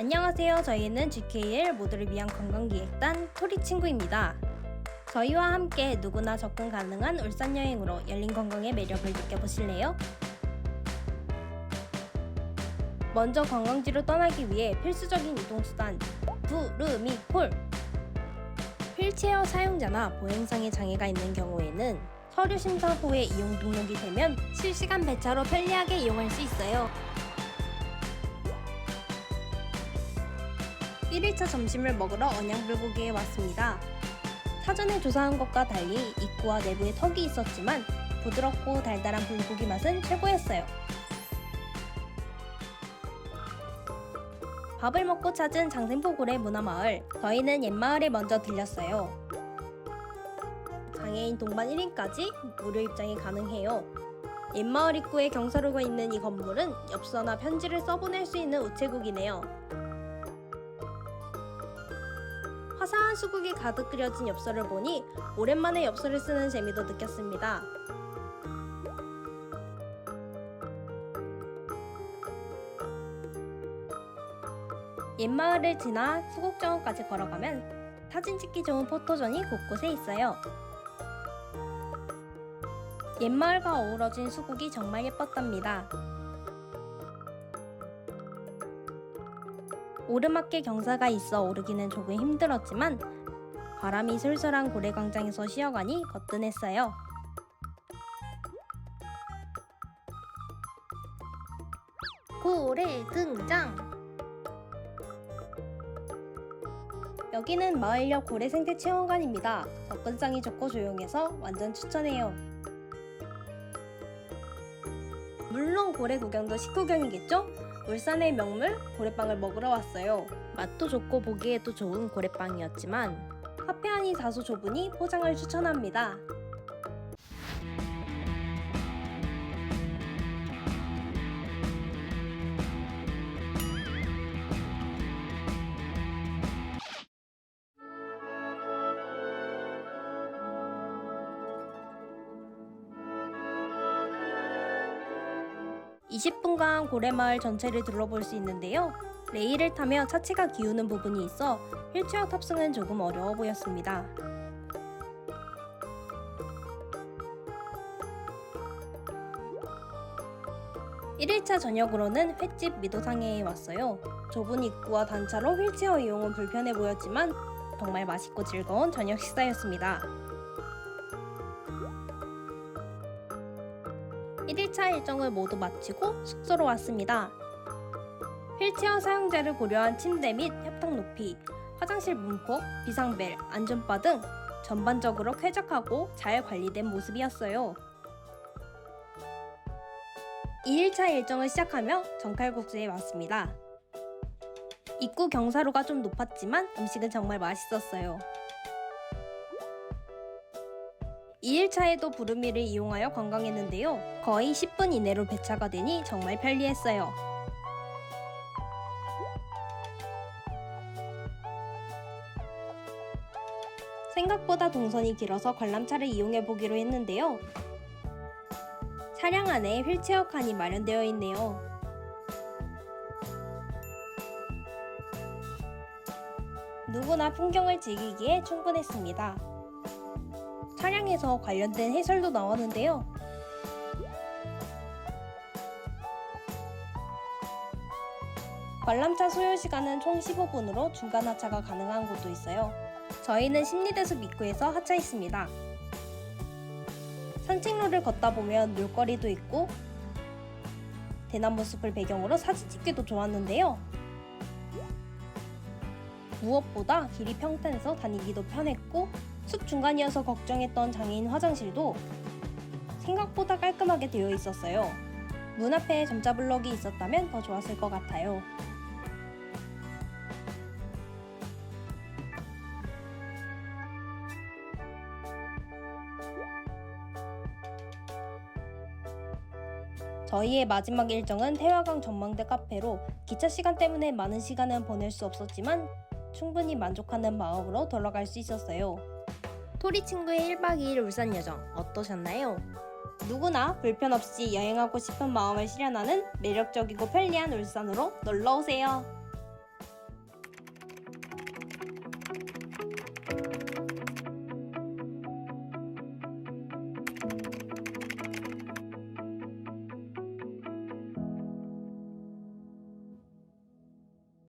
안녕하세요. 저희는 GKL 모두를 위한 관광기획단 토리 친구입니다. 저희와 함께 누구나 접근 가능한 울산 여행으로 열린 관광의 매력을 느껴보실래요? 먼저 관광지로 떠나기 위해 필수적인 이동수단 부르미콜 휠체어 사용자나 보행상에 장애가 있는 경우에는 서류 심사 후에 이용 등록이 되면 실시간 배차로 편리하게 이용할 수 있어요. 1일차 점심을 먹으러 언양불고기에 왔습니다. 사전에 조사한 것과 달리 입구와 내부에 턱이 있었지만 부드럽고 달달한 불고기 맛은 최고였어요. 밥을 먹고 찾은 장생포 고래 문화마을. 저희는 옛마을에 먼저 들렸어요. 장애인 동반 1인까지 무료 입장이 가능해요. 옛마을 입구에 경사로가 있는 이 건물은 엽서나 편지를 써보낼 수 있는 우체국이네요. 화사한 수국이 가득 그려진 엽서를 보니 오랜만에 엽서를 쓰는 재미도 느꼈습니다. 옛마을을 지나 수국정원까지 걸어가면 사진 찍기 좋은 포토존이 곳곳에 있어요. 옛마을과 어우러진 수국이 정말 예뻤답니다. 오르막길 경사가 있어 오르기는 조금 힘들었지만 바람이 솔솔한 고래광장에서 쉬어가니 거뜬했어요. 고래 등장! 여기는 마을역 고래 생태 체험관입니다. 접근성이 좋고 조용해서 완전 추천해요. 물론 고래 구경도 식후경이겠죠? 울산의 명물 고래빵을 먹으러 왔어요. 맛도 좋고 보기에도 좋은 고래빵이었지만 카페 안이 다소 좁으니 포장을 추천합니다. 이십 분간 고래마을 전체를 둘러볼 수 있는데요. 레일을 타며 차체가 기우는 부분이 있어 휠체어 탑승은 조금 어려워 보였습니다. 일일차 저녁으로는 횟집 미도상해에 왔어요. 좁은 입구와 단차로 휠체어 이용은 불편해 보였지만 정말 맛있고 즐거운 저녁 식사였습니다. 1일차 일정을 모두 마치고 숙소로 왔습니다. 휠체어 사용자를 고려한 침대 및 협탁 높이, 화장실 문폭, 비상벨, 안전바 등 전반적으로 쾌적하고 잘 관리된 모습이었어요. 2일차 일정을 시작하며 정칼국수에 왔습니다. 입구 경사로가 좀 높았지만 음식은 정말 맛있었어요. 2일차에도 부르미를 이용하여 관광했는데요. 거의 10분 이내로 배차가 되니 정말 편리했어요. 생각보다 동선이 길어서 관람차를 이용해 보기로 했는데요. 차량 안에 휠체어 칸이 마련되어 있네요. 누구나 풍경을 즐기기에 충분했습니다. 차량에서 관련된 해설도 나왔는데요. 관람차 소요 시간은 총 15분으로 중간 하차가 가능한 곳도 있어요. 저희는 심리대숲 입구에서 하차했습니다. 산책로를 걷다 보면 놀거리도 있고 대나무 숲을 배경으로 사진 찍기도 좋았는데요. 무엇보다 길이 평탄해서 다니기도 편했고 숲 중간이어서 걱정했던 장애인 화장실도 생각보다 깔끔하게 되어 있었어요. 문 앞에 점자 블럭이 있었다면 더 좋았을 것 같아요. 저희의 마지막 일정은 태화강 전망대 카페로 기차 시간 때문에 많은 시간은 보낼 수 없었지만 충분히 만족하는 마음으로 돌아갈 수 있었어요. 토리 친구의 1박 2일 울산 여정 어떠셨나요? 누구나 불편 없이 여행하고 싶은 마음을 실현하는 매력적이고 편리한 울산으로 놀러 오세요.